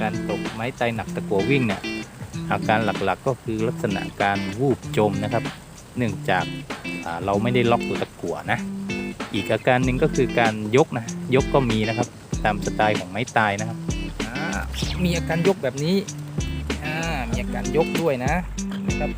การตกไม้ไตหนักตะกัววิ่งเนี่ยอาการหลักๆก็คือลักษณะการวูบจมนะครับ เนื่องจากาเราไม่ได้ล็อกตัวตะกัวนะ อีกอาการหนึ่งก็คือการยกนะ ยกก็มีนะครับ ตามสไตล์ของไม้ตายนะครับ มีอาการยกแบบนี้ มีอาการยกด้วยนะนะครับ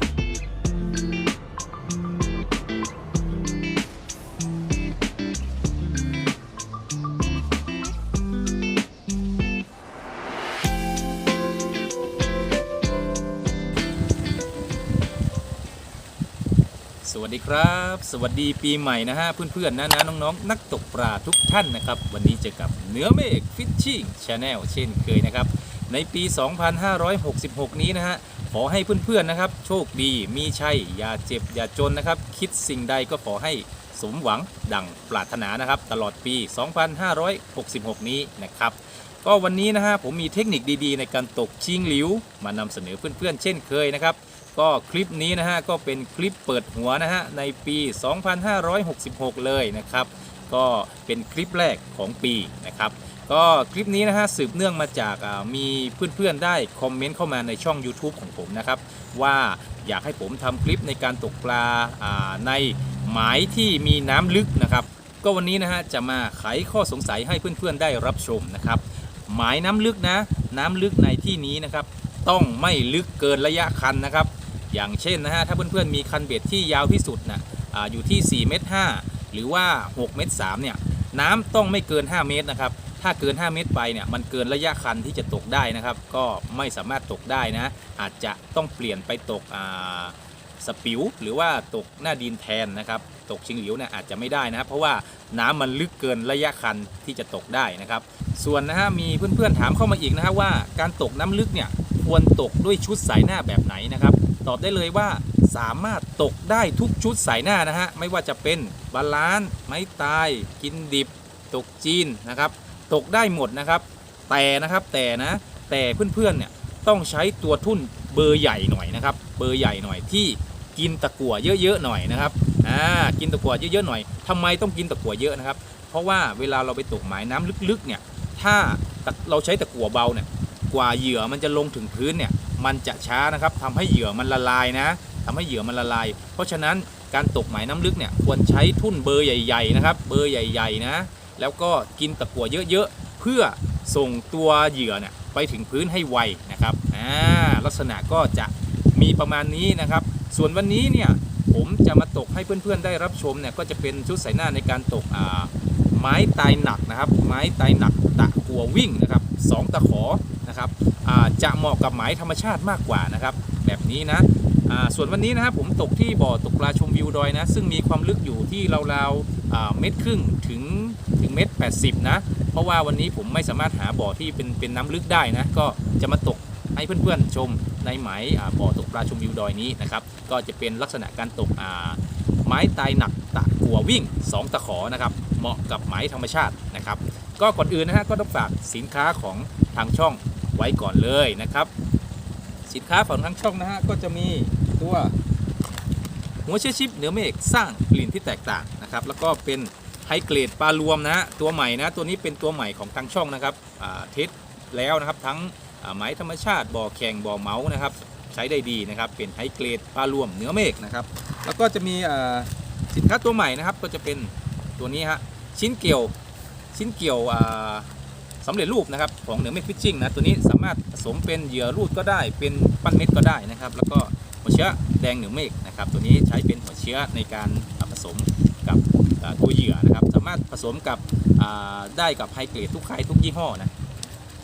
ครับ สวัสดีปีใหม่นะฮะ เพื่อนๆนะนะน้องๆ นักตกปลาทุกท่านนะครับ วันนี้เจอกับเนื้อเมฆฟิชชิ่งชาแนลเช่นเคยนะครับ ในปี 2566 นี้นะฮะ ขอให้เพื่อนๆนะครับ โชคดีมีชัย อย่าเจ็บ อย่าจนนะครับ คิดสิ่งใดก็ขอให้สมหวังดังปรารถนานะครับ ตลอดปี 2566 นี้นะครับก็วันนี้นะฮะผมมีเทคนิคดีๆ ในการตกชิงหลิว มานำเสนอเพื่อนๆ เช่นเคยนะครับ ก็คลิปนี้นะฮะก็เป็นคลิปเปิดหัวนะฮะในปี 2566 เลยนะครับ ก็เป็นคลิปแรกของปีนะครับ ก็คลิปนี้นะฮะสืบเนื่องมาจากมีเพื่อนๆได้คอมเมนต์เข้ามาในช่อง YouTube ของผมนะครับ ว่าอยากให้ผมทำคลิปในการตกปลาในหมายที่มีน้ำลึกนะครับ ก็วันนี้นะฮะจะมาไขข้อสงสัยให้เพื่อนๆได้รับชมนะครับ หมายน้ำลึกนะ น้ำลึกในที่นี้นะครับ ต้องไม่ลึกเกินระยะคันนะครับ อย่างเช่นนะฮะถ้าเพื่อนๆมีคันเบ็ดที่ยาวที่สุดนะอาอยู่ที่4เมตร5หรือว่า6เมตร3เนี่ยน้ำต้องไม่เกิน 5 เมตรนะครับถ้าเกิน 5 เมตรไปเนี่ยมันเกินระยะคันที่จะตกได้นะครับ ก็ไม่สามารถตกได้นะ อาจจะต้องเปลี่ยนไปตกอ่าสปิวหรือว่าตกหน้าดินแทนนะครับ ตกชิงหลิวเนี่ยอาจจะไม่ได้นะครับ เพราะว่าน้ำมันลึกเกินระยะคันที่จะตกได้นะครับ ส่วนนะฮะมีเพื่อนๆถามเข้ามาอีกนะฮะว่าการตกน้ำลึกเนี่ย ควรตกด้วยชุดสายหน้าแบบไหนนะครับ ตอบได้เลยว่าสามารถตกได้ทุกชุดสายหน้านะฮะไม่ว่าจะเป็นบาลานซ์ไม้ตาย กินดิบ ตกจีนนะครับ ตกได้หมดนะครับ แต่นะครับแต่นะแต่เพื่อนๆเนี่ยต้องใช้ตัวทุ่นเบอร์ใหญ่หน่อยนะครับ เบอร์ใหญ่หน่อยที่กินตะกั่วเยอะๆหน่อยนะครับอ่ากินตะกั่วเยอะๆหน่อยทำไมต้องกินตะกั่วเยอะนะครับ เพราะว่าเวลาเราไปตกหมายน้ำลึกๆเนี่ยถ้าเราใช้ตะกั่วเบาเนี่ย กว่าเหยื่อมันจะลงถึงพื้นเนี่ยมันจะช้านะครับทำให้เหยื่อมันละลายนะทำให้เหยื่อมันละลาย เพราะฉะนั้นการตกหมายน้ำลึกเนี่ยควรใช้ทุ่นเบอร์ใหญ่ๆนะครับเบอร์ใหญ่ๆนะแล้วก็กินตะกั่วเยอะๆเพื่อส่งตัวเหยื่อเนี่ยไปถึงพื้นให้ไวนะครับอ่าลักษณะก็จะมีประมาณนี้นะครับ ส่วนวันนี้เนี่ยผมจะมาตกให้เพื่อนๆได้รับชมเนี่ยก็จะเป็นชุดสายหน้าในการตกอ่าไม้ตายหนักนะครับ ไม้ตายหนักตะกัววิ่งนะครับสองตะขอ นะครับจะเหมาะกับหมายธรรมชาติมากกว่านะครับแบบนี้นะส่วนวันนี้นะครับผมตกที่บ่อตกปลาชมวิวดอยนะ ซึ่งมีความลึกอยู่ที่ราวๆเมตรครึ่งถึงถึงเมตรแปดสิบนะ เพราะว่าวันนี้ผมไม่สามารถหาบ่อที่เป็นเป็นน้ำลึกได้นะ ก็จะมาตกให้เพื่อนๆชมในหมายอ่าบ่อตกปลาชมวิวดอยนี้นะครับ ก็จะเป็นลักษณะการตกไม้ตายหนักตะกัววิ่ง 2 ตะขอนะครับ เหมาะกับไม้ธรรมชาตินะครับ ก็ก่อนอื่นนะฮะก็ต้องฝากสินค้าของทางช่อง ไว้ก่อนเลยนะครับ สินค้าของทางช่องนะฮะก็จะมีตัวหัวเชื้อชิปเหนือเมฆสร้างกลิ่นที่แตกต่างนะครับ แล้วก็เป็นไฮเกรดปลารวมนะฮะตัวใหม่นะตัวนี้เป็นตัวใหม่ของทางช่องนะครับอ่าเทสแล้วนะครับทั้งไม้ธรรมชาติบ่อแข่งบ่อเมาส์นะครับใช้ได้ดีนะครับเป็นไฮเกรดปลารวมเหนือเมฆนะครับ แล้วก็จะมีสินค้าตัวใหม่นะครับก็จะเป็นตัวนี้ฮะชิ้นเกี่ยวชิ้นเกี่ยว อ่าสำเร็จรูปนะครับของเหนือเมฆฟิชชิ่งนะตัวนี้สามารถผสมเป็นเหยื่อรูดก็ได้ เป็นปั้นเม็ดก็ได้นะครับ แล้วก็หัวเชื้อแดงเหนือเมฆนะครับ ตัวนี้ใช้เป็นหัวเชื้อในการผสมกับตัวเหยื่อนะครับ สามารถผสมกับได้กับไฮเกรดทุกค่ายทุกยี่ห้อนะ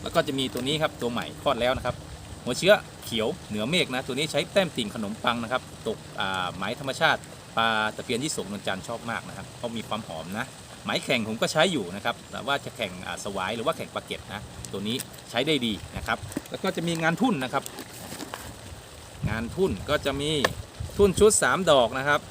แล้วก็จะมีตัวนี้ครับตัวใหม่คลอดแล้วนะครับ หัวเชื้อเขียวเหนือเมฆนะตัวนี้ใช้แต้มติ่งขนมปังนะครับ ตกอ่าไหมธรรมชาติปลาตะเพียนที่สงนวลจันทร์ชอบมากนะครับเขามีความหอมนะ ไหมแข่งผมก็ใช้อยู่นะครับแต่ว่าจะแข่งสวายหรือว่าแข่งปลาเก็ตนะตัวนี้ใช้ได้ดีนะครับ แล้วก็จะมีงานทุ่นนะครับ งานทุ่นก็จะมีทุ่นชุด 3 ดอกนะครับ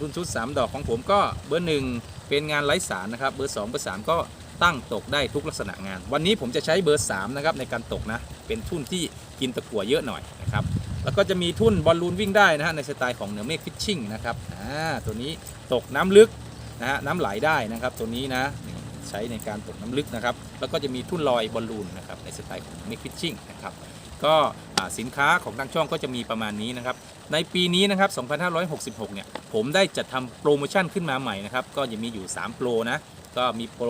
ทุ่นชุด 3 ดอกของผมก็เบอร์หนึ่งเป็นงานไร้สารนะครับ เบอร์ 2 เบอร์ 3 ก็ตั้งตกได้ทุกลักษณะงาน วันนี้ผมจะใช้เบอร์ 3 นะครับในการตกนะ เป็นทุ่นที่กินตะกั่วเยอะหน่อยนะครับแล้วก็จะมีทุ่นบอลลูนวิ่งได้นะฮะในสไตล์ของเหนือเมฆฟิชชิ่งนะครับอ่าตัวนี้ตกน้ำลึก นะฮะน้ำไหลได้นะครับตัวนี้นะใช้ในการตกน้ำลึกนะครับ แล้วก็จะมีทุ่นลอยบอลลูนนะครับในสไตล์ของ Make Fishing นะครับก็สินค้าของทางช่องก็จะมีประมาณนี้นะครับ ในปีนี้นะครับ 2566 เนี่ย ผมได้จัดทำโปรโมชั่นขึ้นมาใหม่นะครับ ก็จะมีอยู่ 3 โปรนะ ก็มีโปร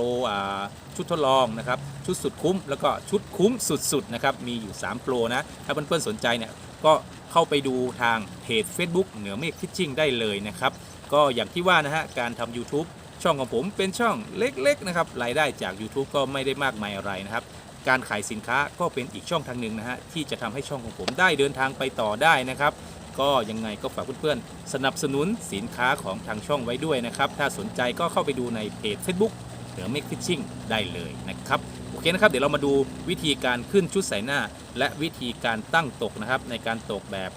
ชุดทดลองนะครับ ชุดสุดคุ้ม แล้วก็ชุดคุ้มสุดๆนะครับ มีอยู่ 3 โปรนะ ถ้าเพื่อนๆสนใจเนี่ย ก็ เข้าไปดูทางเพจ Facebook เหนือเมฆฟิชชิ่งได้เลยนะครับ ก็อย่างที่ว่านะฮะการทำ YouTube ช่องของผมเป็นช่องเล็กๆนะครับรายได้จาก YouTube ก็ไม่ได้มากมายอะไรนะครับการขายสินค้าก็เป็นอีกช่องทางหนึ่งนะฮะที่จะทำให้ช่องของผมได้เดินทางไปต่อได้นะครับ ก็ยังไงก็ฝากเพื่อนๆสนับสนุนสินค้าของทางช่องไว้ด้วยนะครับ ถ้าสนใจก็เข้าไปดูในเพจ Facebook เหนือเมกฟิชชิ่งได้เลยนะครับ เคนะครับ เดี๋ยวเรามาดูวิธีการขึ้นชุดใส่หน้า และวิธีการตั้งตกนะครับ ในการตกแบบ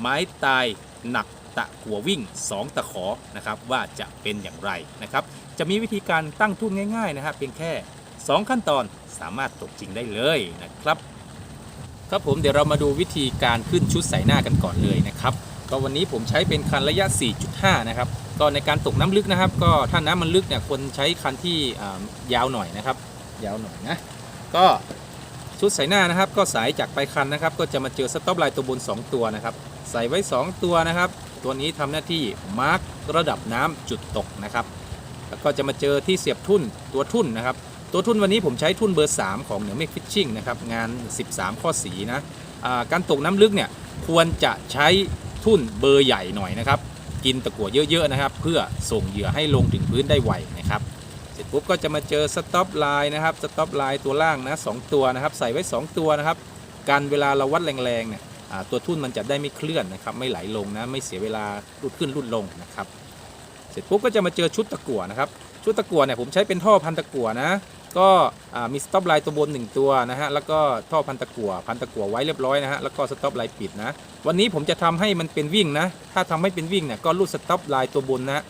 ไม้ตายหนักตะกัววิ่ง 2 ตะขอนะครับว่าจะเป็นอย่างไรนะครับ จะมีวิธีการตั้งทุ่นง่ายๆนะครับเพียงแค่ 2 ขั้นตอนสามารถตกจริงได้เลยนะครับ ครับผมเดี๋ยวเรามาดูวิธีการขึ้นชุดใส่หน้ากันก่อนเลยนะครับก็วันนี้ผมใช้เป็นคันระยะ 4.5 นะครับก็ในการตกน้ำลึกนะครับ ก็ถ้าน้ำมันลึกเนี่ยควรใช้คันที่ยาวหน่อยนะครับ ยาวหน่อยนะก็ชุดใส่หน้านะครับ ก็สายจากไปคันนะครับ ก็จะมาเจอสต็อปไลน์ตัวบน 2 ตัวนะครับ ใส่ไว้ 2 ตัวนะครับ ตัวนี้ทำหน้าที่มาร์กระดับน้ำจุดตกนะครับ แล้วก็จะมาเจอที่เสียบทุ่นตัวทุ่นนะครับ ตัวทุ่นวันนี้ผมใช้ทุ่นเบอร์ 3 ของเหนือเมฆฟิชชิ่งนะครับงาน 13 ข้อสีนะการตกน้ำลึกเนี่ยควรจะใช้ทุ่นเบอร์ใหญ่หน่อยนะครับ กินตะกั่วเยอะๆนะครับ เพื่อส่งเหยื่อให้ลงถึงพื้นได้ไวนะครับ ปุ๊บก็จะมาเจอสต็อปไลน์นะครับสต็อปไลน์ตัวล่างนะสองตัวนะครับใส่ไว้ 2 ตัวนะครับกันเวลาเราวัดแรงๆเนี่ยตัวทุ่นมันจะได้ไม่เคลื่อนนะครับไม่ไหลลงนะไม่เสียเวลาลุดขึ้นลุดลงนะครับเสร็จปุ๊บก็จะมาเจอชุดตะกั่วนะครับชุดตะกั่วเนี่ยผมใช้เป็นท่อพันตะกั่วนะก็มีสต็อปไลน์ตัวบน 1 ตัวนะฮะแล้วก็ท่อพันตะกั่วพันตะกั่วไว้เรียบร้อยนะฮะแล้วก็สต็อปไลน์ปิดนะวันนี้ผมจะทำให้มันเป็นวิ่งนะถ้าทำให้เป็นวิ่งเนี่ยก็รูดสต็อปไลน์ตัวบนนะ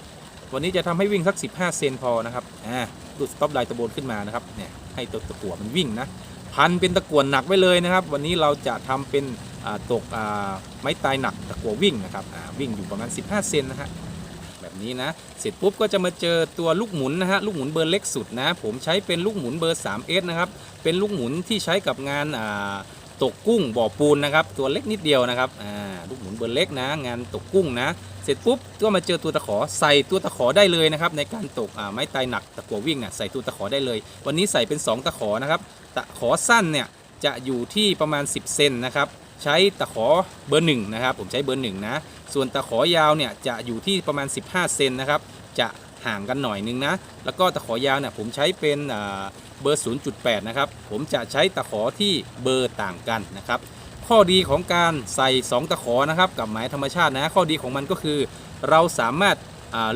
วันนี้จะทำให้วิ่งสัก 15 เซนพอนะครับอ่ารูดสต็อปไลน์ตัวบนขึ้นมานะครับเนี่ยให้ตัวตะกั่วมันวิ่งนะพันเป็นตะกั่วหนักไว้เลยนะครับ วันนี้เราจะทำเป็นตกไม้ตายหนักตะกั่ววิ่งนะครับอ่าวิ่งอยู่ประมาณ 15 เซนนะฮะแบบนี้นะ เสร็จปุ๊บก็จะมาเจอตัวลูกหมุนนะฮะลูกหมุนเบอร์เล็กสุดนะ ผมใช้เป็นลูกหมุนเบอร์ 3S นะครับ เป็นลูกหมุนที่ใช้กับงานอ่า ตกกุ้งบ่อปูนนะครับ ตัวเล็กนิดเดียวนะครับอ่าลูกหมุนเบอร์เล็กนะ งานตกกุ้งนะ เสร็จปุ๊บก็มาเจอตัวตะขอใส่ตัวตะขอได้เลยนะครับ ในการตกไม้ตายหนักตะกัววิ่งเนี่ยใส่ตัวตะขอได้เลย วันนี้ใส่เป็น 2 ตะขอนะครับ ตะขอสั้นเนี่ยจะอยู่ที่ประมาณ 10 เซนนะครับใช้ตะขอเบอร์หนึ่งนะครับผมใช้เบอร์หนึ่งนะส่วนตะขอยาวเนี่ยจะอยู่ที่ประมาณ 15 เซนนะครับจะห่างกันหน่อยนึงนะแล้วก็ตะขอยาวเนี่ยผมใช้เป็นอ่า เบอร์ 0.8 นะครับ ผมจะใช้ตะขอที่เบอร์ต่างกันนะครับ ข้อดีของการใส่ 2 ตะขอนะครับ กับหมายธรรมชาตินะ ข้อดีของมันก็คือ เราสามารถ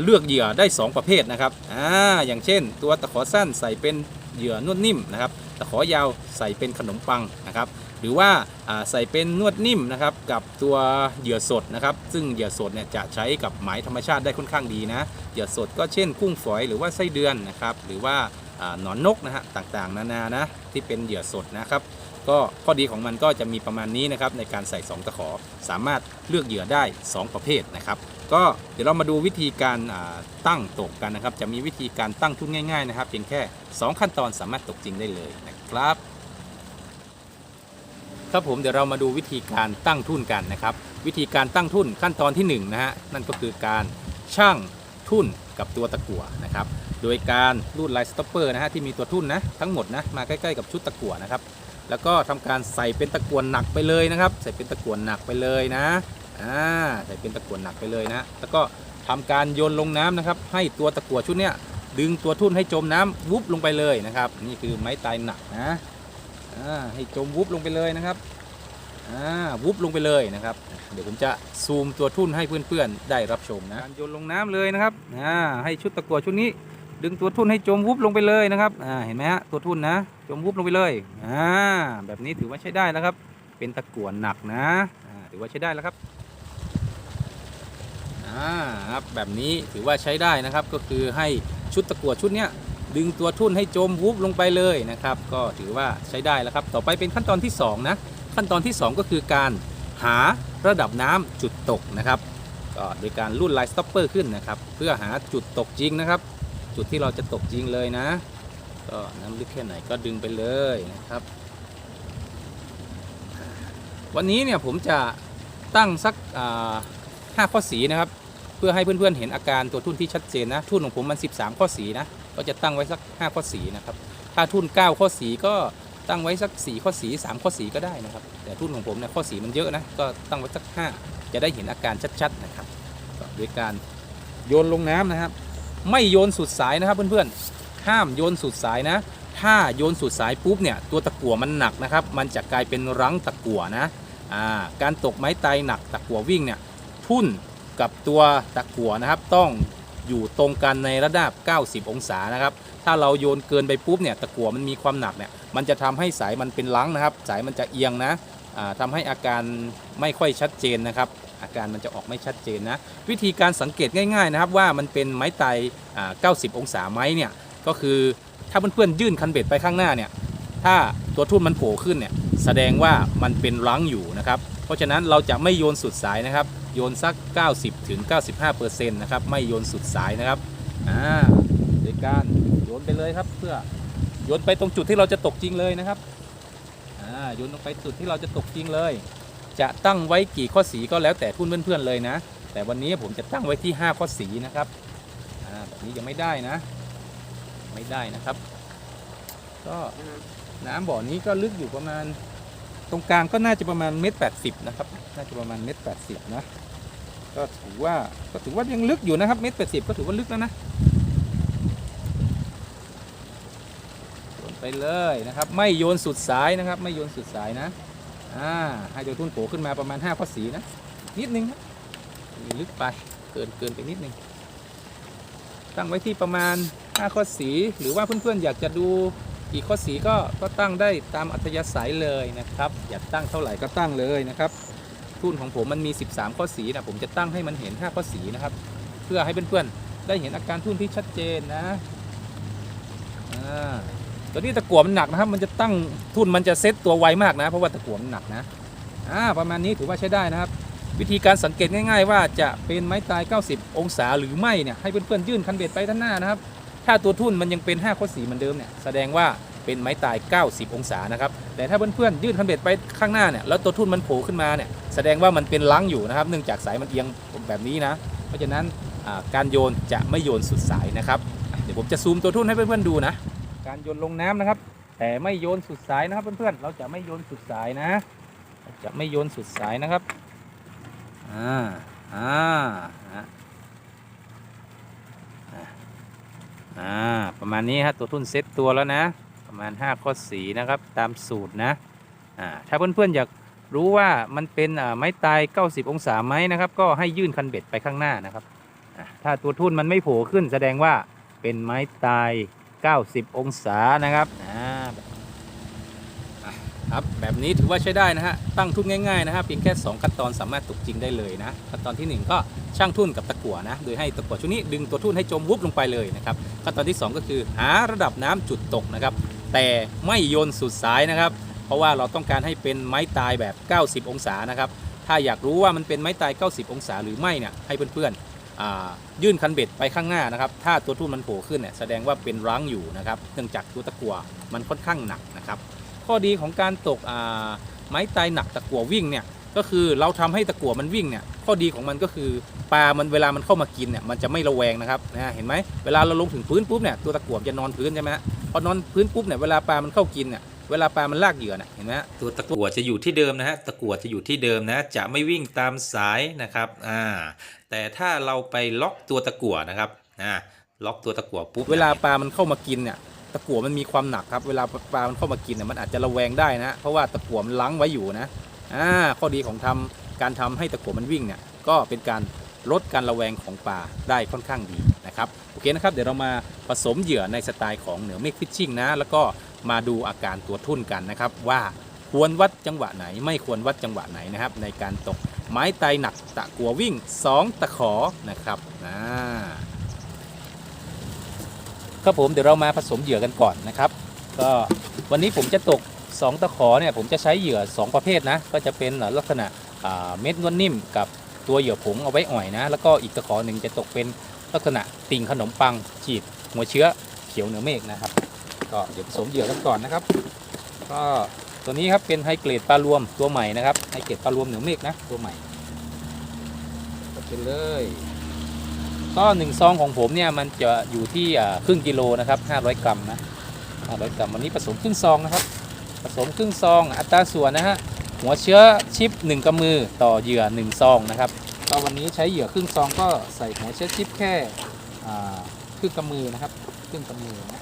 เลือกเหยื่อได้ 2 ประเภทนะครับอ่าอย่างเช่น ตัวตะขอสั้นใส่เป็นเหยื่อนวดนิ่มนะครับ ตะขอยาวใส่เป็นขนมปังนะครับหรือว่าใส่เป็นนวดนิ่มนะครับกับตัวเหยื่อสดนะครับ ซึ่งเหยื่อสดเนี่ยจะใช้กับหมายธรรมชาติได้ค่อนข้างดีนะเหยื่อสดก็เช่นกุ้งฝอยหรือว่าไส้เดือนนะครับ หรือว่า หนอนนกนะฮะต่างๆ นานานะที่เป็นเหยื่อสดนะครับ ก็ข้อดีของมันก็จะมีประมาณนี้นะครับในการใส่ 2 ตะขอ สามารถเลือกเหยื่อได้ 2 ประเภทนะครับก็เดี๋ยวเรามาดูวิธีการตั้งตกกันนะครับ จะมีวิธีการตั้งทุ่นง่ายๆนะครับเพียงแค่ 2 ขั้นตอนสามารถตกจริงได้เลยนะครับ ครับผมเดี๋ยวเรามาดูวิธีการตั้งทุ่นกันนะครับ วิธีการตั้งทุ่นขั้นตอนที่1นะฮะนั่นก็คือการช่างทุ่นกับตัวตะกั่วนะครับ โดยการรูดลายสต็อปเปอร์นะฮะที่มีตัวทุ่นนะทั้งหมดนะมาใกล้ๆกับชุดตะกั่วนะครับ แล้วก็ทำการใส่เป็นตะกั่วหนักไปเลยนะครับ ใส่เป็นตะกั่วหนักไปเลยนะอ่าใส่เป็นตะกั่วหนักไปเลยนะแล้วก็ทำการโยนลงน้ำนะครับ ให้ตัวตะกั่วชุดเนี้ยดึงตัวทุ่นให้จมน้ำวุบลงไปเลยนะครับ นี่คือไม้ตายหนักนะอ่าให้จมวุบลงไปเลยนะครับอ่าวุบลงไปเลยนะครับ เดี๋ยวผมจะซูมตัวทุ่นให้เพื่อนๆได้รับชมนะการโยนลงน้ำเลยนะครับอ่าให้ชุดตะกั่วชุดนี้ ดึงตัวทุ่นให้จมวุบลงไปเลยนะครับอ่าเห็นไหมฮะตัวทุ่นนะจมวุบลงไปเลยอ่าแบบนี้ถือว่าใช้ได้แล้วครับ เป็นตะกั่วหนักนะอ่าถือว่าใช้ได้แล้วครับอ่าครับแบบนี้ถือว่าใช้ได้นะครับ ก็คือให้ชุดตะกั่วชุดเนี้ยดึงตัวทุ่นให้จมวุบลงไปเลยนะครับ ก็ถือว่าใช้ได้แล้วครับ ต่อไปเป็นขั้นตอนที่สองนะ ขั้นตอนที่สองก็คือการหาระดับน้ำจุดตกนะครับก็โดยการลุ่นไลน์สต็อปเปอร์ขึ้นนะครับ เพื่อหาจุดตกจริงนะครับ จุดที่เราจะตกจริงเลยนะ ก็น้ำลึกแค่ไหนก็ดึงไปเลยนะครับ วันนี้เนี่ยผมจะตั้งสักห้าข้อสีนะครับ เพื่อให้เพื่อนๆเห็นอาการตัวทุ่นที่ชัดเจนนะ ทุ่นของผมมัน 13 ข้อสีนะ ก็จะตั้งไว้สัก 5 ข้อสีนะครับ ถ้าทุ่น 9 ข้อสีก็ตั้งไว้สัก 4 ข้อสี 3 ข้อสีก็ได้นะครับ แต่ทุ่นของผมเนี่ยข้อสีมันเยอะนะ ก็ตั้งไว้สัก 5 จะได้เห็นอาการชัดๆนะครับก็ด้วยการโยนลงน้ำนะครับ ไม่โยนสุดสายนะครับเพื่อนๆห้ามโยนสุดสายนะ ถ้าโยนสุดสายปุ๊บเนี่ยตัวตะกั่วมันหนักนะครับ มันจะกลายเป็นรั้งตะกั่วนะาการตกไม้ไตหนักตะกั่ววิ่งเนี่ยทุ่นกับตัวตะกั่วนะครับ ต้องอยู่ตรงกันในระดับ 90 องศานะครับ ถ้าเราโยนเกินไปปุ๊บเนี่ยตะกั่วมันมีความหนักเนี่ยมันจะทำให้สายมันเป็นลังนะครับ สายมันจะเอียงนะอ่าทำให้อาการไม่ค่อยชัดเจนนะครับ อาการมันจะออกไม่ชัดเจนนะวิธีการสังเกตง่ายๆนะครับว่ามันเป็นไม้ไต90 องศาไหมเนี่ยก็คือถ้าเพื่อนๆยื่นคันเบ็ดไปข้างหน้าเนี่ยถ้าตัวทุ่นมันโผล่ขึ้นเนี่ยแสดงว่ามันเป็นรั้งอยู่นะครับเพราะฉะนั้นเราจะไม่โยนสุดสายนะครับโยนสัก 90ถึง95%นะครับไม่โยนสุดสายนะครับอ่าโดยการโยนไปเลยครับเพื่อโยนไปตรงจุดที่เราจะตกจริงเลยนะครับอ่าโยนลงไปจุดที่เราจะตกจริงเลย จะตั้งไว้กี่ข้อสีก็แล้วแต่ทุนเพื่อนๆเลยนะ แต่วันนี้ผมจะตั้งไว้ที่ 5 ข้อสีนะครับแบบนี้ยังไม่ได้นะ ไม่ได้นะครับ ก็น้ำบ่อนี้ก็ลึกอยู่ประมาณ ตรงกลางก็น่าจะประมาณเมตรแปดสิบนะครับ น่าจะประมาณเมตรแปดสิบนะ ก็ถือว่าก็ถือว่ายังลึกอยู่นะครับเมตรแปดสิบก็ถือว่าลึกแล้วนะโยนไปเลยนะครับ ไม่โยนสุดสายนะครับ ไม่โยนสุดสายนะ อ่าให้ตัวทุนโผล่ขึ้นมาประมาณ5ข้อสีนะ นิดนึงครับมีลึกไปเกินเกินไปนิดนึง ตั้งไว้ที่ประมาณ5ข้อสี หรือว่าเพื่อนๆอยากจะดูกี่ข้อสีก็ก็ตั้งได้ตามอัธยาศัยเลยนะครับ อยากตั้งเท่าไหร่ก็ตั้งเลยนะครับทุนของผมมันมี 13 ข้อสีนะผมจะตั้งให้มันเห็น 5 ข้อสีนะครับ เพื่อให้เพื่อนๆได้เห็นอาการทุนที่ชัดเจนนะอ่า ตัวนี้ตะกั่วมันหนักนะครับ มันจะตั้งทุ่นมันจะเซ็ตตัวไวมากนะ เพราะว่าตะกั่วมันหนักนะอ่าประมาณนี้ถือว่าใช้ได้นะครับ วิธีการสังเกตง่าย ๆ ว่าจะเป็นไม้ตาย 90 องศาหรือไม่เนี่ยให้เพื่อนๆยื่นคันเบ็ดไปด้านหน้านะครับ ถ้าตัวทุ่นมันยังเป็น5ข้อสีเหมือนเดิมเนี่ยแสดงว่าเป็นไม้ตาย 90 องศานะครับ แต่ถ้าเพื่อนๆยื่นคันเบ็ดไปข้างหน้าเนี่ย แล้วตัวทุ่นมันโผล่ขึ้นมาเนี่ย แสดงว่ามันเป็นลังอยู่นะครับ เนื่องจากสายมันเอียงแบบนี้นะ เพราะฉะนั้นการโยนจะไม่โยนสุดสายนะครับ เดี๋ยวผมจะซูมตัวทุ่นให้เพื่อนๆดูนะ การโยนลงน้ำนะครับ แต่ไม่โยนสุดสายนะครับเพื่อนๆเราจะไม่โยนสุดสายนะ จะไม่โยนสุดสายนะครับอ่าอ่าอ่าอ่าประมาณนี้ฮะตัวทุ่นเซ็ตตัวแล้วนะ ประมาณ 5 ข้อสีนะครับตามสูตรนะอ่าถ้าเพื่อนๆอยากรู้ว่ามันเป็นอ่าไม้ตาย 90 องศาไหมนะครับ ก็ให้ยื่นคันเบ็ดไปข้างหน้านะครับ ถ้าตัวทุ่นมันไม่โผล่ขึ้นแสดงว่าเป็นไม้ตาย 90 องศานะครับอ่าแบบอะครับแบบนี้ถือว่าใช้ได้นะฮะตั้งทุ่นง่ายๆนะฮะเพียงแค่ 2 ขั้นตอนสามารถตกจริงได้เลยนะขั้นตอนทีหนึ่1 ก็ช่างทุ่นกับตะกั่วนะโดยให้ตะกั่วชุดนี้ดึงตัวทุ่นให้จมวุบลงไปเลยนะครับขั้นตอนที่ 2 ก็คือหาระดับน้ำจุดตกนะครับแต่ไม่โยนสุดสายนะครับ เพราะว่าเราต้องการให้เป็นไม้ตายแบบ 90 องศานะครับถ้าอยากรู้ว่ามันเป็นไม้ตาย 90 องศาหรือไม่เนี่ยให้เพื่อนๆ ยื่นคันเบ็ดไปข้างหน้านะครับ ถ้าตัวทุ่นมันโผล่ขึ้นเนี่ยแสดงว่าเป็นรั้งอยู่นะครับเนื่องจากตัวตะกัวมันค่อนข้างหนักนะครับ ข้อดีของการตกไม้ตายหนักตะกัววิ่งเนี่ยก็คือเราทำให้ตะกัวมันวิ่งเนี่ยข้อดีของมันก็คือปลา มันเวลามันเข้ามากินเนี่ยมันจะไม่ระแวงนะครับนะเห็นไหมเวลาเราลงถึงพื้นปุ๊บเนี่ยตัวตะกัวจะนอนพื้นใช่ไหมพอนอนพื้นปุ๊บเนี่ยเวลาปลา มันเข้ากินเนี่ย เวลาปลามันลากเหยื่อน่ะเห็นไหมฮะตัวตะกั่วจะอยู่ที่เดิมนะฮะตะกั่วจะอยู่ที่เดิมนะจะไม่วิ่งตามสายนะครับอ่าแต่ถ้าเราไปล็อกตัวตะกั่วนะครับอ่าล็อกตัวตะกั่วปุ๊บเวลาปลามันเข้ามากินเนี่ยตะกั่วมันมีความหนักครับเวลาปลามันเข้ามากินเนี่ยมันอาจจะระแวงได้นะเพราะว่าตะกั่วมันล้างไว้อยู่นะอ่าข้อดีของทำการทำให้ตะกั่วมันวิ่งเนี่ยก็เป็นการลดการระแวงของปลาได้ค่อนข้างดีนะครับโอเคนะครับเดี๋ยวเรามาผสมเหยื่อในสไตล์ของเหนือเมฆฟิชชิ่งนะแล้วก็ มาดูอาการตัวทุ่นกันนะครับ ว่าควรวัดจังหวะไหน ไม่ควรวัดจังหวะไหนนะครับ ในการตกไม้ไตหนักตะกัววิ่ง 2 ตะขอนะครับอ่าครับผมเดี๋ยวเรามาผสมเหยื่อกันก่อนนะครับ ก็วันนี้ผมจะตก 2 ตะขอเนี่ยผมจะใช้เหยื่อ 2 ประเภทนะ ก็จะเป็นลักษณะเม็ดนวลนิ่มกับตัวเหยื่อผงเอาไว้อ่อยนะ แล้วก็อีกตะขอหนึ่งจะตกเป็นลักษณะติ่งขนมปังฉีดหัวเชื้อเขียวเหนือเมฆนะครับ ก็เดี๋ยวผสมเหยื่อกันก่อนนะครับ ก็ตัวนี้ครับเป็นไฮเกรดปลารวมตัวใหม่นะครับไฮเกรดปลารวมเหนือเมฆนะตัวใหม่กไปเลยก็หนึ่งซองของผมเนี่ยมันจะอยู่ที่ครึ่งกิโลนะครับ500 กรัมนะ500 กรัมวันนี้ผสมครึ่งซองนะครับ ผสมครึ่งซองอัตราส่วนนะฮะหัวเชื้อชิป 1กำมือต่อเหยื่อ 1 ซองนะครับก็วันนี้ใช้เหยื่อครึ่งซองก็ใส่หัวเชื้อชิปแค่ครึ่งกำมือนะครับครึ่งกำมือนะ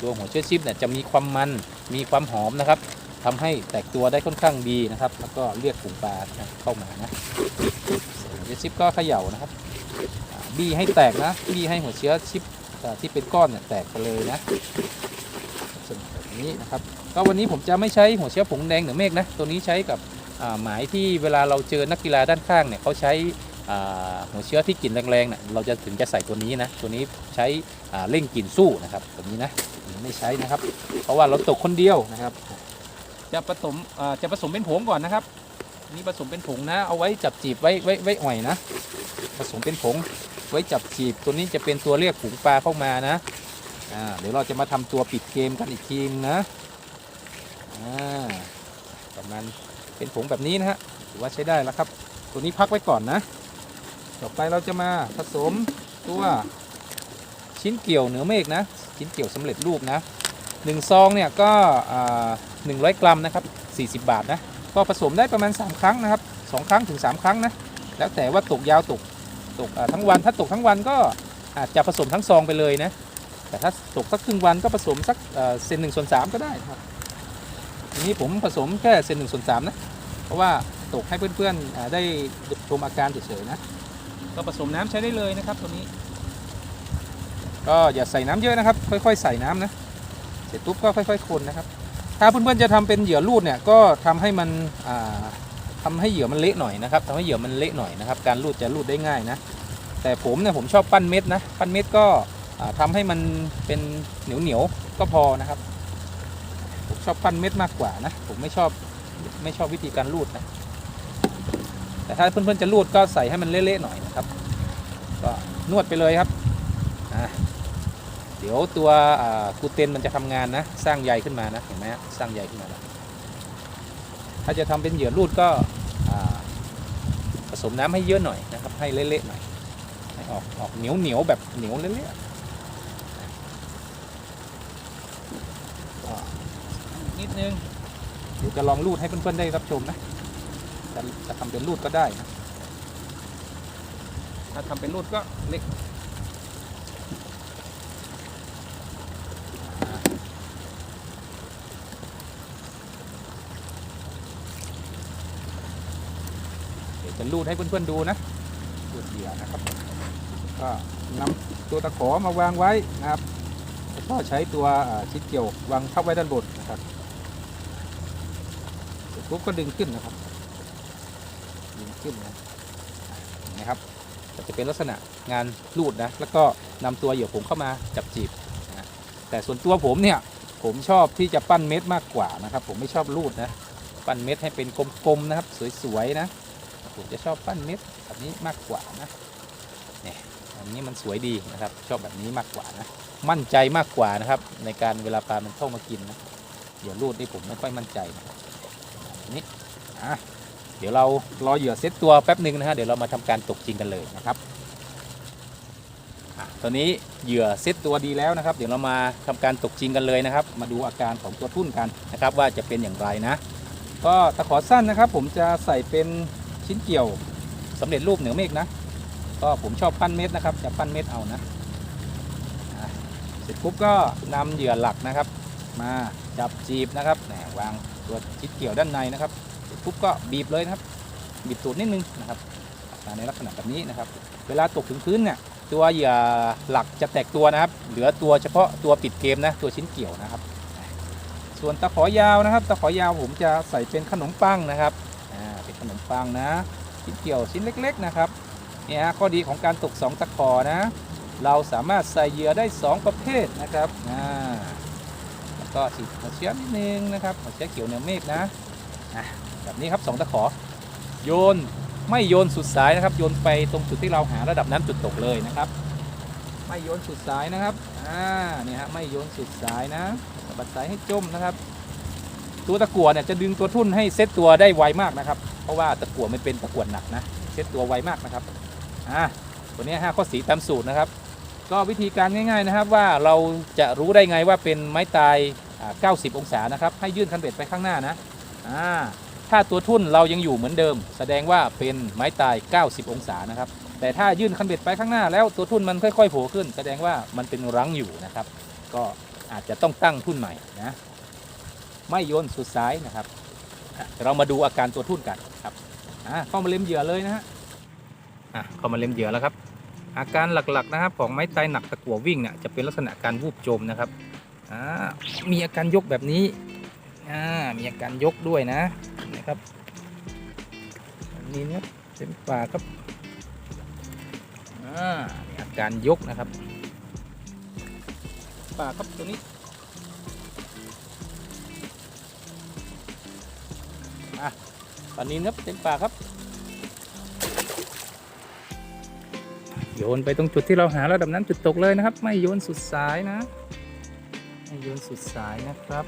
ตัวหัวเชื้อชิปเนี่ยจะมีความมันมีความหอมนะครับทำให้แตกตัวได้ค่อนข้างดีนะครับ แล้วก็เรียกฝูงปลาเข้ามานะหัวเชื้อชิปก็เขย่านะครับบี้ให้แตกนะบี้ให้หัวเชื้อชิปที่เป็นก้อนเนี่ยแตกไปเลยนะส่วนแบบนี้นะครับ ก็วันนี้ผมจะไม่ใช้หัวเชื้อผงแดงหนือเมฆนะ ตัวนี้ใช้กับหมายที่เวลาเราเจอนักกีฬาด้านข้างเนี่ยเขาใช้หัวเชื้อที่กลิ่นแรงๆเนี่ยเราจะถึงจะใส่ตัวนี้นะ ตัวนี้ใช้เร่งกลิ่นสู้นะครับ ตัวนี้นะ ไม่ใช้นะครับ เพราะว่าเราตกคนเดียวนะครับ จะผสมจะผสมเป็นผงก่อนนะครับ นี่ผสมเป็นผงนะ เอาไว้จับจีบไว้ไว้ไว้อ่อยนะ ผสมเป็นผงไว้จับจีบตัวนี้จะเป็นตัวเรียกฝูงปลาเข้ามานะเดี๋ยวเราจะมาทำตัวปิดเกมกันอีกทีนนะประมาณเป็นผงแบบนี้นะฮะถือว่าใช้ได้แล้วครับ ตัวนี้พักไว้ก่อนนะ ต่อไปเราจะมาผสมตัวชิ้นเกี่ยวเหนือเมฆนะ ชิ้นเกี่ยวสำเร็จรูปนะหนึ่งซองเนี่ยก็หนึ่งร้อยกรัมนะครับ40บบาทนะก็ผสมได้ประมาณ 3 ครั้งนะครับ2ครั้งถึง 3 ครั้งนะแล้วแต่ว่าตกยาวตกตกทั้งวันถ้าตกทั้งวันก็อาจจะผสมทั้งซองไปเลยนะแต่ถ้าตกสักครึ่งวันก็ผสมสักเซนหนึ่งส่วนสามก็ได้ครับทีนี้ผมผสมแค่เซนหนึ่งส่วนสามนะเพราะว่าตกให้เพื่อนๆได้ชมอาการเฉยๆนะก็ผสมน้ำใช้ได้เลยนะครับตัวนี้ ก็อย่าใส่น้ำเยอะนะครับ ค่อยๆ ใส่น้ำนะ เสร็จปุ๊บก็ค่อยๆ คนนะครับ ถ้าเพื่อนๆจะทำเป็นเหยื่อรูดเนี่ยก็ทำให้มันอ่าทำให้เหยื่อมันเละหน่อยนะครับทำให้เหยื่อมันเละหน่อยนะครับ การรูดจะรูดได้ง่ายนะ แต่ผมเนี่ยผมชอบปั้นเม็ดนะ ปั้นเม็ดก็อ่าทำให้มันเป็นเหนียวๆก็พอนะครับ ผมชอบปั้นเม็ดมากกว่านะ ผมไม่ชอบไม่ชอบวิธีการรูดนะ แต่ถ้าเพื่อนๆจะรูดก็ใส่ให้มันเละๆหน่อยนะครับ ก็นวดไปเลยครับ อะ เดี๋ยวตัวกูเตนมันจะทำงานนะ สร้างใยขึ้นมานะเห็นไหมสร้างใยขึ้นมาแล้วถ้าจะทำเป็นเหยื่อรูดก็ผสมน้ำให้เยอะหน่อยนะครับ ให้เละๆหน่อยให้ออกออกเหนียวเหนียวๆแบบเหนียวเละๆนิดนึงเดี๋ยวจะลองรูดให้เพื่อนๆได้รับชมนะจะจะทำเป็นรูดก็ได้นะถ้าทำเป็นรูดก็เล็กอ่าเดี๋ยว จะรูดให้เพื่อนๆดูนะรูดเหยื่อนะครับ ก็นำตัวตะขอมาวางไว้นะครับแล้วก็ใช้ตัวชิดเกี่ยววางทับไว้ด้านบนนะครับเสร็จปุ๊บก็ดึงขึ้นนะครับ ดึงขึ้นนะนไหมครับจะเป็นลักษณะงานรูดนะแล้วก็นำตัวเหยื่อผมเข้ามาจับจีบนะแต่ส่วนตัวผมเนี่ยผมชอบที่จะปั้นเม็ดมากกว่านะครับ ผมไม่ชอบรูดนะ ปั้นเม็ดให้เป็นกลมๆนะครับ สวยๆนะ ผมจะชอบปั้นเม็ดแบบนี้มากกว่านะเนี่ยอันนี้มันสวยดีนะครับ ชอบแบบนี้มากกว่านะ มั่นใจมากกว่านะครับ ในการเวลาปลามันเข้ามากินนะเหยื่อรูดนี่ผมไม่ค่อยมั่นใจนะนนี้อะเดี๋ยวเรารอเหยื่อเซตตัวแป๊บหนึ่งนะฮะเดี๋ยวเรามาทำการตกจริงกันเลยนะครับตอนนี้เหยื่อเซตตัวดีแล้วนะครับ เดี๋ยวเรามาทำการตกจริงกันเลยนะครับ มาดูอาการของตัวทุ่นกันนะครับ ว่าจะเป็นอย่างไรนะ ก็ตะขอสั้นนะครับ ผมจะใส่เป็น ชิ้นเกี่ยวสำเร็จรูปเหนือเมฆนะ ก็ผมชอบปั้นเม็ดนะครับ จะปั้นเม็ดเอานะเสร็จปุ๊บก็นำเหยื่อหลักนะครับ มาจับจีบนะครับแหมวางตัวชิ้นเกี่ยวด้านในนะครับ เสร็จปุ๊บก็บีบเลยนะครับ บีบตูดนิดนึงนะครับในลักษณะแบบนี้นะครับ เวลาตกถึงพื้นเนี่ยตัวเหยื่อหลักจะแตกตัวนะครับ เหลือตัวเฉพาะตัวปิดเกมนะตัวชิ้นเกี่ยวนะครับ ส่วนตะขอยาวนะครับ ตะขอยาวผมจะใส่เป็นขนมปังนะครับ ขนมปังนะชิ้นเกี่ยวชิ้นเล็กๆนะครับเนี่ยฮะข้อดีของการตก 2 ตะขอนะ เราสามารถใส่เหยื่อได้ 2 ประเภทนะครับอ่าแล้วก็ฉีดหัวเชื้อนิดนึงนะครับหัวเชื้อเขียวเหนือเมฆนะแบบนี้ครับสองตะขอ โยนไม่โยนสุดสายนะครับ โยนไปตรงจุดที่เราหาระดับน้ำจุดตกเลยนะครับไม่โยนสุดสายนะครับอ่อ่า เนี่ยฮะ ไม่โยนสุดสายนะสะบัดสายให้จมนะครับ ตัวตะกั่วเนี่ยจะดึงตัวทุ่นให้เซตตัวได้ไวมากนะครับ เพราะว่าตะกั่วมันเป็นตะกั่วหนักนะเซตตัวไวมากนะครับอ่าตัวนี้ห้าข้อสีตามสูตรนะครับ ก็วิธีการง่าย ๆนะครับ ว่าเราจะรู้ได้ไงว่าเป็นไม้ตายอ่า90 องศานะครับ ให้ยื่นคันเบ็ดไปข้างหน้านะอ่าถ้าตัวทุ่นเรายังอยู่เหมือนเดิม แสดงว่าเป็นไม้ตาย 90 องศานะครับ แต่ถ้ายื่นคันเบ็ดไปข้างหน้าแล้วตัวทุ่นมันค่อยๆโผล่ขึ้น แสดงว่ามันเป็นรั้งอยู่นะครับ ก็อาจจะต้องตั้งทุ่นใหม่นะ ไม่โยนสุดซ้ายนะครับเดี๋ยวเรามาดูอาการตัวทุ่นกันครับอะเข้ามาเล็มเหยื่อเลยนะฮะอะเข้ามาเล็มเหยื่อแล้วครับ อาการหลักๆนะครับ ของไม้ตายหนักตะกั่ววิ่งเนี่ยจะเป็นลักษณะการวูบจมนะครับอ่ามีอาการยกแบบนี้อ่ามีอาการยกด้วยนะนะครับนี้นะเต็มปากครับอ่ามีอาการยกนะครับ ปากครับตัวนี้ ปลานินครับเต็มปากครับ โยนไปตรงจุดที่เราหาระดับน้ำจุดตกเลยนะครับ ไม่โยนสุดสายนะ ไม่โยนสุดสายนะครับ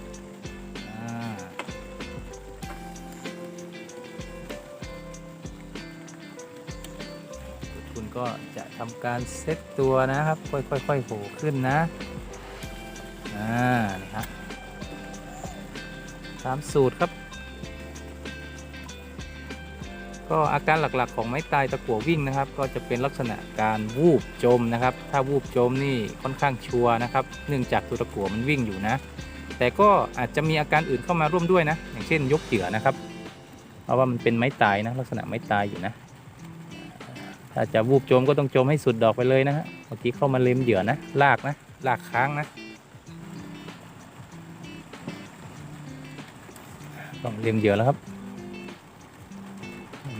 คุณก็จะทำการเซตตัวนะครับ ค่อยๆๆโผล่ขึ้นนะอ่านี่ฮะตามสูตรครับ ก็อาการหลักๆ ของไม้ตายตะกั่ววิ่งนะครับ ก็จะเป็นลักษณะการวูบจมนะครับ ถ้าวูบจมนี่ค่อนข้างชัวนะครับ เนื่องจากตัวตะกั่วมันวิ่งอยู่นะ แต่ก็อาจจะมีอาการอื่นเข้ามาร่วมด้วยนะ อย่างเช่น ยกเหยื่อนะครับ เพราะว่ามันเป็นไม้ตายนะลักษณะไม้ตายอยู่นะ ถ้าจะวูบจมก็ต้องจมให้สุดดอกไปเลยนะฮะเมื่อกี้เข้ามาเล็มเหยื่อนะลากนะลากค้างนะต้องเล็มเหยื่อแล้วครับ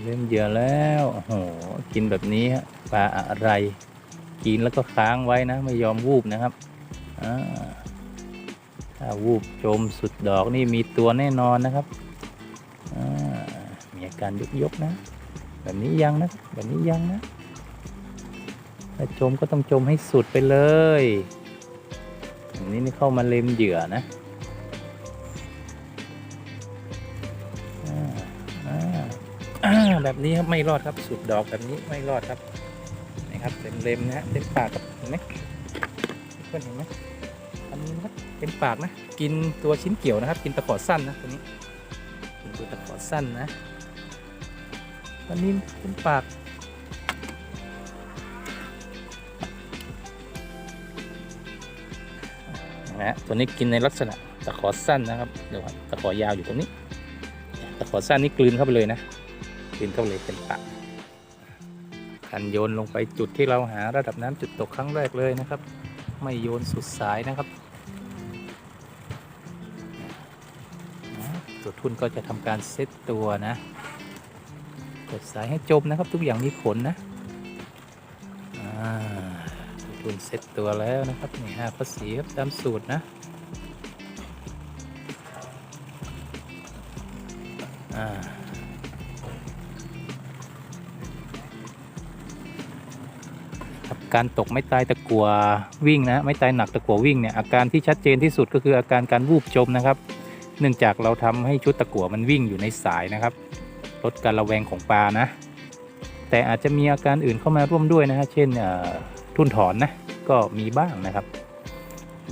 เล่นเหยื่อแล้วโอ้โหกินแบบนี้ฮะปลาอะไร กินแล้วก็ค้างไว้นะ ไม่ยอมวูบนะครับอ้าวูบจมสุดดอกนี่มีตัวแน่นอนนะครับอ่ามีอาการยกยกๆนะ แบบนี้ยังนะ แบบนี้ยังนะถ้าจมก็ต้องจมให้สุดไปเลยอันนี้นี่เข้ามาเล็มเหยื่อนะ แบบนี้ครับไม่รอดครับสุดดอกแบบนี้ไม่รอดครับนี่ครับเต็มเล็มนะฮะเต็มปากกับเห็นไหมเพื่อนเห็นไหมอันนี้นะครับเต็มปากนะกินตัวชิ้นเกี่ยวนะครับ กินตะขอสั้นนะตัวนี้กินตัวตะขอสั้นนะอันนี้เต็มปากนะฮะตัวนี้กินในลักษณะตะขอสั้นนะครับเดี๋ยวตะขอยาวอยู่ตรงนี้ ตะขอสั้นนี่กลืนเข้าไปเลยนะ กินเข้าเลยเป็นปากคันโยนลงไปจุดที่เราหาระดับน้ำจุดตกครั้งแรกเลยนะครับ ไม่โยนสุดสายนะครับตัวทุ่นก็จะทำการเซตตัวนะกดสายให้จมนะครับ ทุกอย่างมีผลนะตัวทุ่นเซตตัวแล้วนะครับนี่ห้าข้อสีครับตามสูตรนะ การตกไม้ตายตะกัววิ่งนะไม้ตายหนักตะกัววิ่งเนี่ยอาการที่ชัดเจนที่สุดก็คืออาการการวูบจมนะครับ เนื่องจากเราทำให้ชุดตะกัวมันวิ่งอยู่ในสายนะครับลดการระแวงของปลานะ แต่อาจจะมีอาการอื่นเข้ามาร่วมด้วยนะฮะเช่นทุ่นถอนนะก็มีบ้างนะครับ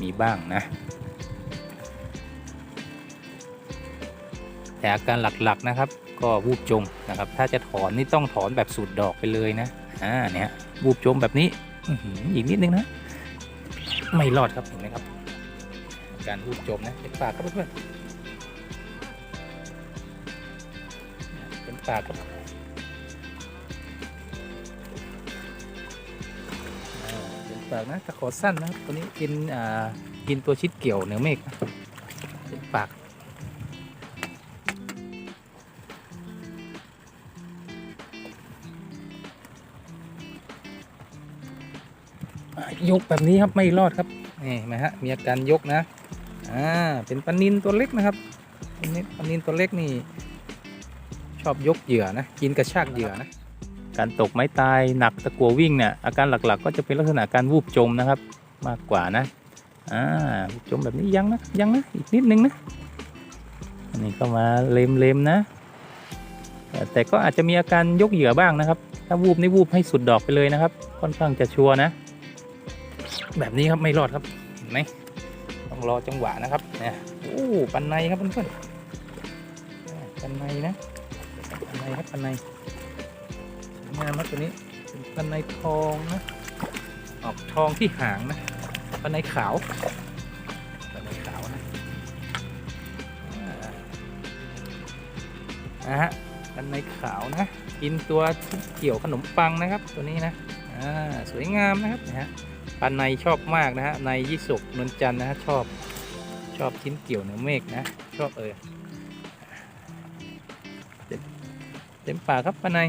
มีบ้างนะแต่อาการหลักๆนะครับ ก็วูบจมนะครับ ถ้าจะถอนนี่ต้องถอนแบบสูดดอกไปเลยนะอ่าเนี่ยวูบจมแบบนี้ อีกนิดนึงนะ ไม่รอดครับเห็นไหมครับ การวูบจมนะเป็นปากครับเพื่อนเป็นปากครับเป็นปากนะตะขอสั้นนะครับตัวนี้กินอ่ากินตัวชิดเกี่ยวเหนือเมฆเป็นปาก ยกแบบนี้ครับไม่รอดครับนี่เห็นไหมฮะมีอาการยกนะอ่าเป็นปลานินตัวเล็กนะครับปลานินปลานินตัวเล็กนี่ ชอบยกเหยื่อนะกินกระชากเหยื่อนะการตกไม้ตายหนักตะกัววิ่งเนี่ยอาการหลักๆ ก็จะเป็นลักษณะการวูบจมนะครับ มากกว่านะอ่าจมแบบนี้ยังนะยังนะอีกนิดนึงนะอันนี้ก็มาเลมเลมๆนะแต่แต่ก็อาจจะมีอาการยกเหยื่อบ้างนะครับ ถ้าวูบนี่วูบให้สุดดอกไปเลยนะครับ ค่อนข้างจะชัวร์นะ แบบนี้ครับไม่รอดครับเห็นไหมต้องรอจังหวะนะครับเนี่ยโอ้ปันในครับเพื่อนๆปันในนะปันในครับปันในงามครับตัวนี้เป็นปันในทองนะออกทองที่หางนะปันในขาวปันในขาวนะอ่าอ่าฮะปันในขาวนะกินตัวเกี่ยวขนมปังนะครับตัวนี้นะอ่าสวยงามนะครับนะฮะ ปลาในชอบมากนะฮะในยี่สุกนวลจันนะฮะชอบชอบชิ้นเกี่ยวเนื้อเมฆนะ ชอบเออเต็มเต็มปากครับปลาใน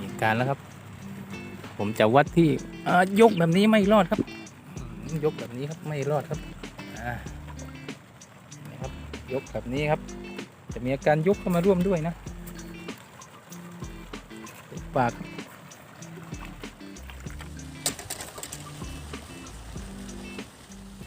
มีการแล้วครับ ผมจะวัดที่อ่ายกแบบนี้ไม่รอดครับ ยกแบบนี้ครับไม่รอดครับอ่านี่ครับยกแบบนี้ครับ จะมีอาการยกเข้ามาร่วมด้วยนะปาก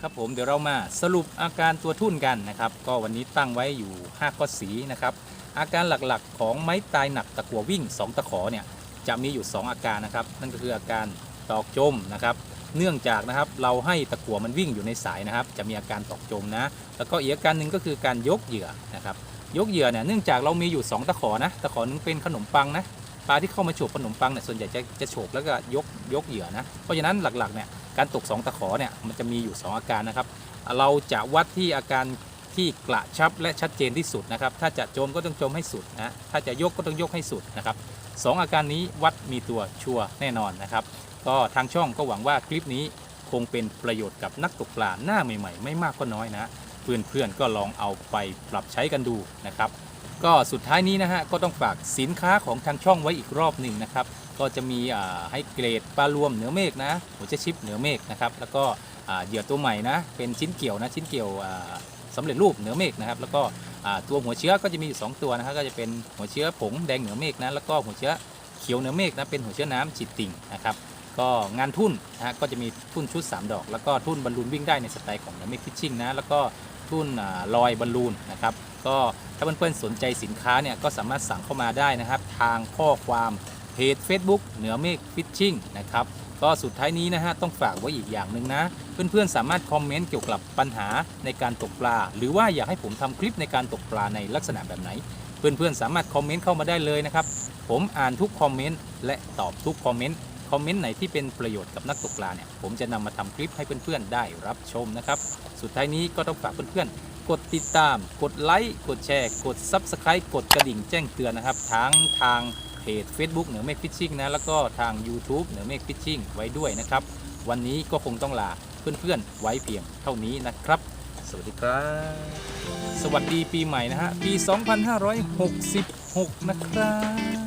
ครับผมเดี๋ยวเรามาสรุปอาการตัวทุ่นกันนะครับ ก็วันนี้ตั้งไว้อยู่5ข้อสีนะครับ อาการหลักๆของไม้ตายหนักตะกัววิ่ง 2 ตะขอเนี่ยจะมีอยู่ 2 อาการนะครับ นั่นก็คืออาการตอกจมนะครับ เนื่องจากนะครับเราให้ตะกัวมันวิ่งอยู่ในสายนะครับ จะมีอาการตอกจมนะ แล้วก็อีกอาการหนึ่งก็คือการยกเหยื่อนะครับ ยกเหยื่อเนี่ยเนื่องจากเรามีอยู่ 2 ตะขอนะ ตะขอนึงเป็นขนมปังนะปลาที่เข้ามาฉบขนมปังเนี่ยส่วนใหญ่จะจะฉบแล้วก็ยกยกเหยื่อนะ เพราะฉะนั้นหลักๆเนี่ยการตก 2 ตะขอเนี่ยมันจะมีอยู่ 2 อาการนะครับ เราจะวัดที่อาการที่กระชับและชัดเจนที่สุดนะครับ ถ้าจะโจมก็ต้องโจมให้สุดนะ ถ้าจะยกก็ต้องยกให้สุดนะครับสองอาการนี้วัดมีตัวชัวร์แน่นอนนะครับ ก็ทางช่องก็หวังว่าคลิปนี้คงเป็นประโยชน์กับนักตกปลาหน้าใหม่ ๆ ไม่มากก็น้อยนะ เพื่อนๆก็ลองเอาไปปรับใช้กันดูนะครับ ก็สุดท้ายนี้นะฮะก็ต้องฝากสินค้าของทางช่องไว้อีกรอบหนึ่งนะครับ ก็จะมีให้เกรดปลารวมเหนือเมฆนะหัวเชชิปเหนือเมฆนะครับแล้วก็เหยื่อตัวใหม่นะเป็นชิ้นเกี่ยวนะชิ้นเกี่ยวอ่าสำเร็จรูปเหนือเมฆนะครับ แล้วก็ตัวหัวเชื้อก็จะมีอยู่สองตัวนะครับก็จะเป็นหัวเชื้อผงแดงเหนือเมฆนะแล้วก็หัวเชื้อเขียวเหนือเมฆนะเป็นหัวเชื้อน้ำฉีดติ่งนะครับก็งานทุ่นนะฮะก็จะมีทุ่นชุด 3 ดอก แล้วก็ทุ่นบอลลูนวิ่งได้ในสไตล์ของเดอเมกฟิชชิ่งนะแล้วก็ ทุ่นลอยบอลลูนนะครับก็ถ้าเพื่อนๆสนใจสินค้าเนี่ยก็สามารถสั่งเข้ามาได้นะครับ ทางข้อความเพจ Facebook เหนือเมฆฟิชชิ่งนะครับก็สุดท้ายนี้นะฮะต้องฝากไว้อีกอย่างหนึ่งนะ เพื่อนๆสามารถคอมเมนต์เกี่ยวกับปัญหาในการตกปลา หรือว่าอยากให้ผมทำคลิปในการตกปลาในลักษณะแบบไหน เพื่อนๆสามารถคอมเมนต์เข้ามาได้เลยนะครับ ผมอ่านทุกคอมเมนต์และตอบทุกคอมเมนต์ คอมเมนต์ไหนที่เป็นประโยชน์กับนักตกปลาเนี่ยผมจะนำมาทำคลิปให้เพื่อนๆได้รับชมนะครับ สุดท้ายนี้ก็ต้องฝากเพื่อนๆ กดติดตาม กดไลค์ กดแชร์ กด Subscribe กดกระดิ่งแจ้งเตือนนะครับทั้งทางเพจ Facebook เหนือเมฆฟิชชิ่งนะแล้วก็ทาง YouTube เหนือเมฆฟิชชิ่งไว้ด้วยนะครับ วันนี้ก็คงต้องลาเพื่อนๆ ไว้เพียงเท่านี้นะครับ สวัสดีครับ สวัสดีปีใหม่นะฮะปี 2566 นะครับ